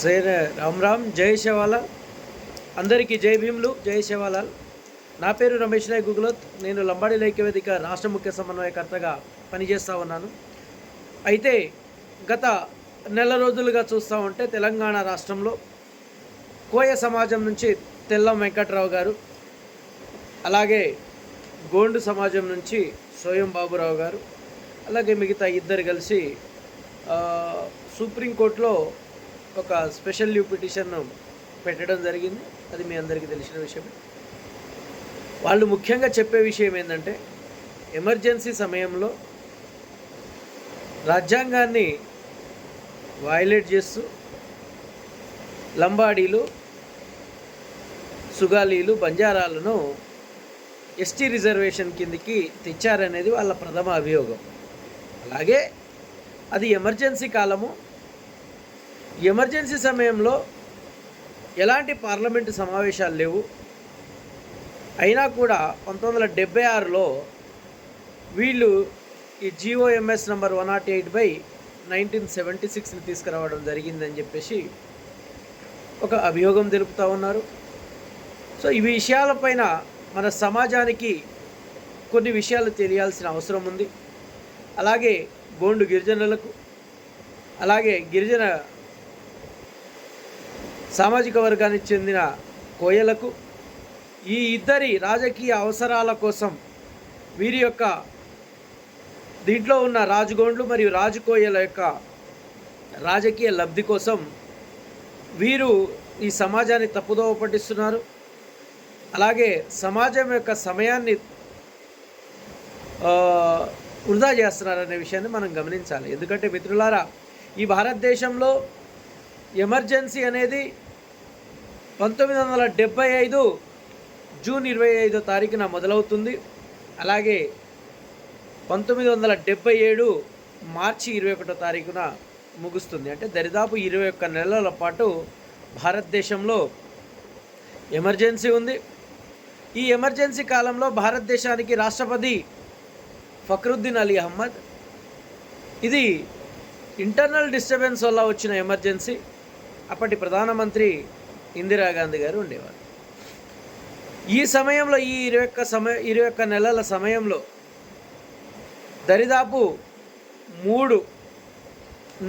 సేన రామ్ రామ్ జై శివాలాల్ అందరికీ జై భీములు జై శివాలాల్. నా పేరు రమేష్ నాయ్ గుగులోత్. నేను లంబాడి ఐక్యవేదిక రాష్ట్ర ముఖ్య సమన్వయకర్తగా పనిచేస్తూ ఉన్నాను. అయితే గత నెల రోజులుగా చూస్తూ ఉంటే తెలంగాణ రాష్ట్రంలో కోయ సమాజం నుంచి తెల్లం వెంకట్రావు గారు అలాగే గోండు సమాజం నుంచి సోయం బాబురావు గారు అలాగే మిగతా ఇద్దరు కలిసి సుప్రీంకోర్టులో ఒక స్పెషల్ లీవ్ పిటిషన్ పెట్టడం జరిగింది. అది మీ అందరికీ తెలిసిన విషయమే వాళ్ళు ముఖ్యంగా చెప్పే విషయం ఏంటంటే ఎమర్జెన్సీ సమయంలో రాజ్యాంగాన్ని వయలేట్ చేస్తూ లంబాడీలు సుగాలీలు బంజారాలను ఎస్టీ రిజర్వేషన్ కిందికి తెచ్చారనేది వాళ్ళ ప్రథమ అభియోగం. అలాగే అది ఎమర్జెన్సీ కాలము ఎమర్జెన్సీ సమయంలో ఎలాంటి పార్లమెంటు సమావేశాలు లేవు. అయినా కూడా పంతొమ్మిది వందల డెబ్బై ఆరులో వీళ్ళు ఈ GOMS number one nought eight by nineteen seventy సిక్స్ని తీసుకురావడం జరిగిందని చెప్పేసి ఒక అభియోగం తెలుపుతూ ఉన్నారు. సో ఈ విషయాలపైన మన సమాజానికి కొన్ని విషయాలు తెలియాల్సిన అవసరం ఉంది. అలాగే గోండు గిరిజనులకు అలాగే గిరిజన సామాజిక వర్గానికి చెందిన కోయలకు ఈ ఇద్దరి రాజకీయ అవసరాల కోసం వీరి యొక్క దీంట్లో ఉన్న రాజగోండ్లు మరియు రాజకోయల యొక్క రాజకీయ లబ్ధి కోసం వీరు ఈ సమాజాన్ని తప్పుదోవ పట్టిస్తున్నారు. అలాగే సమాజం యొక్క సమయాన్ని వృధా చేస్తున్నారనే విషయాన్ని మనం గమనించాలి. ఎందుకంటే మిత్రులారా ఈ భారతదేశంలో ఎమర్జెన్సీ అనేది పంతొమ్మిది వందల డెబ్బై ఐదు జూన్ ఇరవై ఐదో తారీఖున మొదలవుతుంది. అలాగే పంతొమ్మిది వందల డెబ్బై ఏడు మార్చి ఇరవై ఒకటో తారీఖున ముగుస్తుంది. అంటే దరిదాపు ఇరవై ఒక్క నెలల పాటు భారతదేశంలో ఎమర్జెన్సీ ఉంది. ఈ ఎమర్జెన్సీ కాలంలో భారతదేశానికి రాష్ట్రపతి ఫక్రుద్దీన్ అలీ అహ్మద్ ఇది ఇంటర్నల్ డిస్టర్బెన్స్ వల్ల వచ్చిన ఎమర్జెన్సీ. అప్పటి ప్రధానమంత్రి ఇందిరాగాంధీ గారు ఉండేవారు. ఈ సమయంలో ఈ ఇరవై ఒక్క సమయ ఇరవై ఒక్క నెలల సమయంలో దరిదాపు మూడు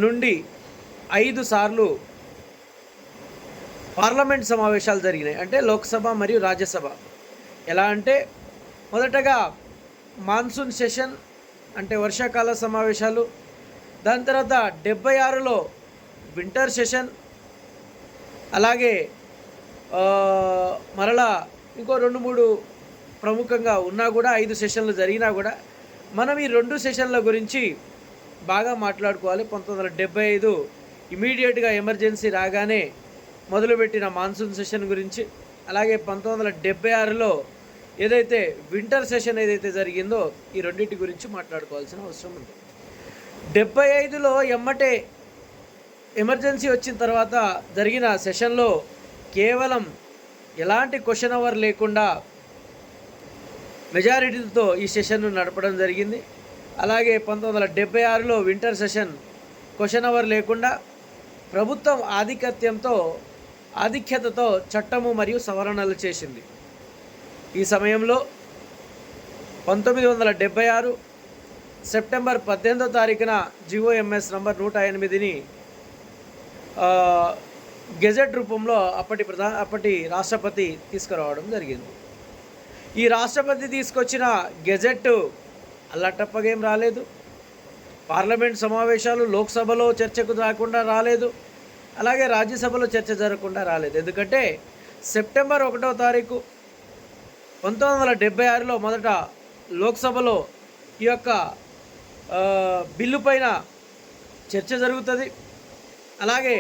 నుండి ఐదు సార్లు పార్లమెంట్ సమావేశాలు జరిగినాయి. అంటే లోక్సభ మరియు రాజ్యసభ. ఎలా అంటే మొదటగా మాన్సూన్ సెషన్ అంటే వర్షాకాల సమావేశాలు దాని తర్వాత డెబ్బై ఆరులో వింటర్ సెషన్ అలాగే మరలా ఇంకో రెండు మూడు ప్రముఖంగా ఉన్నా కూడా ఐదు సెషన్లు జరిగినా కూడా మనం ఈ రెండు సెషన్ల గురించి బాగా మాట్లాడుకోవాలి. పంతొమ్మిది వందల డెబ్బై ఐదు ఇమీడియట్గా ఎమర్జెన్సీ రాగానే మొదలుపెట్టిన మాన్సూన్ సెషన్ గురించి అలాగే పంతొమ్మిది వందల డెబ్బై ఆరులో ఏదైతే వింటర్ సెషన్ ఏదైతే జరిగిందో ఈ రెండింటి గురించి మాట్లాడుకోవాల్సిన అవసరం ఉంది. డెబ్బై ఐదులో ఎమ్మటే ఎమర్జెన్సీ వచ్చిన తర్వాత జరిగిన సెషన్లో కేవలం ఎలాంటి క్వశ్చన్ అవర్ లేకుండా మెజారిటీతో ఈ సెషన్ను నడపడం జరిగింది. అలాగే పంతొమ్మిది వందల డెబ్బై ఆరులో వింటర్ సెషన్ క్వశ్చన్ అవర్ లేకుండా ప్రభుత్వం ఆధిక్యత్యంతో ఆధిక్యతతో చట్టము మరియు సవరణలు చేసింది. ఈ సమయంలో పంతొమ్మిది వందల డెబ్బై ఆరు సెప్టెంబర్ పద్దెనిమిదో తారీఖున జిఓఎంఎస్ నంబర్ నూట ఎనిమిదిని గెజెట్ రూపంలో అప్పటి ప్రధా అప్పటి రాష్ట్రపతి తీసుకురావడం జరిగింది. ఈ రాష్ట్రపతి తీసుకొచ్చిన గెజెట్ అల్లటప్పగేం రాలేదు. పార్లమెంట్ సమావేశాలు లోక్సభలో చర్చకు రాకుండా రాలేదు. అలాగే రాజ్యసభలో చర్చ జరగకుండా రాలేదు. ఎందుకంటే సెప్టెంబర్ ఒకటో తారీఖు పంతొమ్మిది వందల డెబ్బై ఆరులో మొదట లోక్సభలో ఈ యొక్క బిల్లు పైన చర్చ జరుగుతుంది. అలాగే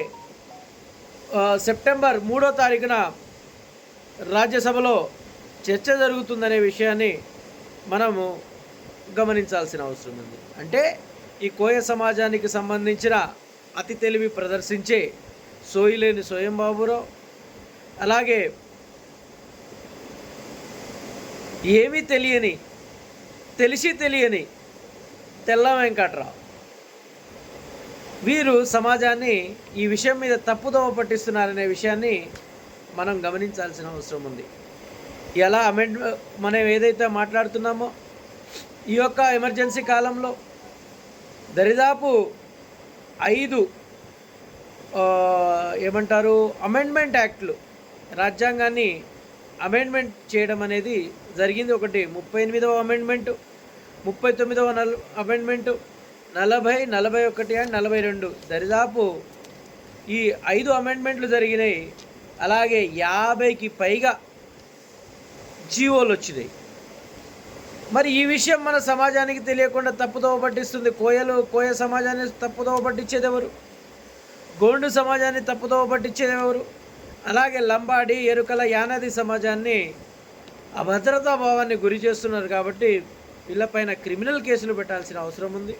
సెప్టెంబర్ మూడో తారీఖున రాజ్యసభలో చర్చ జరుగుతుందనే విషయాన్ని మనము గమనించాల్సిన అవసరం ఉంది. అంటే ఈ కోయ సమాజానికి సంబంధించిన అతి తెలివి ప్రదర్శించే సోయిలేని స్వయం బాబురావు అలాగే ఏమీ తెలియని తెలిసి తెలియని తెల్ల వెంకట్రావు. వీరు సమాజాన్ని ఈ విషయం మీద తప్పుదోవ పట్టిస్తున్నారనే విషయాన్ని మనం గమనించాల్సిన అవసరం ఉంది. ఎలా అమెండ్ మనం ఏదైతే మాట్లాడుతున్నామో ఈ యొక్క ఎమర్జెన్సీ కాలంలో దరిదాపు ఐదు ఏమంటారు అమెండ్మెంట్ యాక్ట్లు రాజ్యాంగాన్ని అమెండ్మెంట్ చేయడం అనేది జరిగింది. ఒకటి ముప్పై ఎనిమిదవ అమెండ్మెంటు ముప్పై తొమ్మిదవ నల్ అమెండ్మెంటు నలభై నలభై ఒకటి అండ్ నలభై రెండు. దరిదాపు ఈ ఐదు అమెండ్మెంట్లు జరిగినాయి. అలాగే యాభైకి పైగా జీవోలు వచ్చినాయి. మరి ఈ విషయం మన సమాజానికి తెలియకుండా తప్పుదోవ పట్టిస్తుంది. కోయలు కోయ సమాజాన్ని తప్పుదోవ పట్టించేది ఎవరు? గోండు సమాజాన్ని తప్పుదోవ పట్టించేది ఎవరు? అలాగే లంబాడి ఎరుకల యానాది సమాజాన్ని అభద్రతా భావాన్ని గురి చేస్తున్నారు కాబట్టి వీళ్ళపైన క్రిమినల్ కేసులు పెట్టాల్సిన అవసరం ఉంది.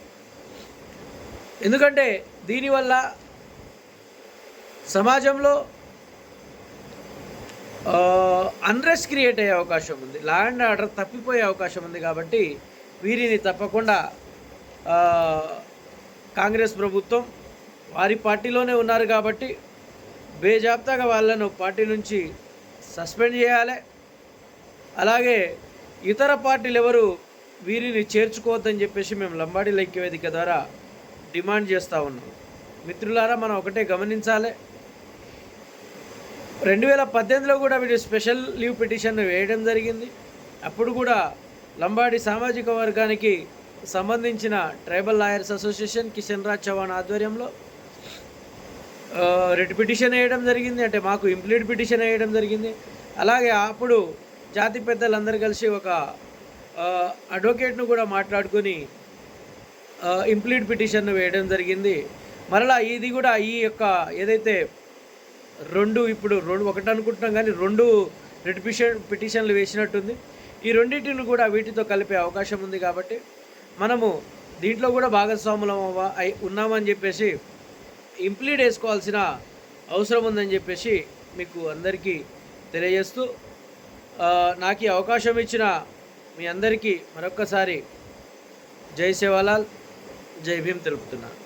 ఎందుకంటే దీనివల్ల సమాజంలో అన్రెస్ట్ క్రియేట్ అయ్యే అవకాశం ఉంది. లా అండ్ ఆర్డర్ తప్పిపోయే అవకాశం ఉంది కాబట్టి వీరిని తప్పకుండా కాంగ్రెస్ ప్రభుత్వం వారి పార్టీలోనే ఉన్నారు కాబట్టి బేజాబ్తాగా వాళ్ళను పార్టీ నుంచి సస్పెండ్ చేయాలి. అలాగే ఇతర పార్టీలు ఎవరు వీరిని చేర్చుకోవద్దని చెప్పేసి మేము లంబాడి లైక్య వేదిక ద్వారా డిమాండ్ చేస్తూ ఉన్నాం. మిత్రులారా మనం ఒకటే గమనించాలి. రెండు వేల పద్దెనిమిదిలో కూడా వీడు స్పెషల్ లీవ్ పిటిషన్ వేయడం జరిగింది. అప్పుడు కూడా లంబాడి సామాజిక వర్గానికి సంబంధించిన tribal lawyers association Kishan Raj Chauhan ఆధ్వర్యంలో రెడ్ పిటిషన్ వేయడం జరిగింది. అంటే మాకు ఇంప్లీడ్ పిటిషన్ వేయడం జరిగింది. అలాగే అప్పుడు జాతి పెద్దలందరూ కలిసి ఒక అడ్వకేట్ను కూడా మాట్లాడుకొని ఇంప్లీట్ పిటిషన్ వేయడం జరిగింది. మరలా ఇది కూడా ఈ యొక్క ఏదైతే రెండు ఇప్పుడు రెండు ఒకటి అనుకుంటున్నాం కానీ రెండు రెడ్ పిటిషన్ పిటిషన్లు వేసినట్టుంది. ఈ రెండింటిని కూడా వీటితో కలిపే అవకాశం ఉంది కాబట్టి మనము దీంట్లో కూడా భాగస్వాములం అయి ఉన్నామని చెప్పేసి ఇంప్లీట్ వేసుకోవాల్సిన అవసరం ఉందని చెప్పేసి మీకు అందరికీ తెలియజేస్తూ నాకు ఈ అవకాశం ఇచ్చిన మీ అందరికీ మరొక్కసారి జై సేవాలాల్. జై భీమ్ తెలుపుతున్నాను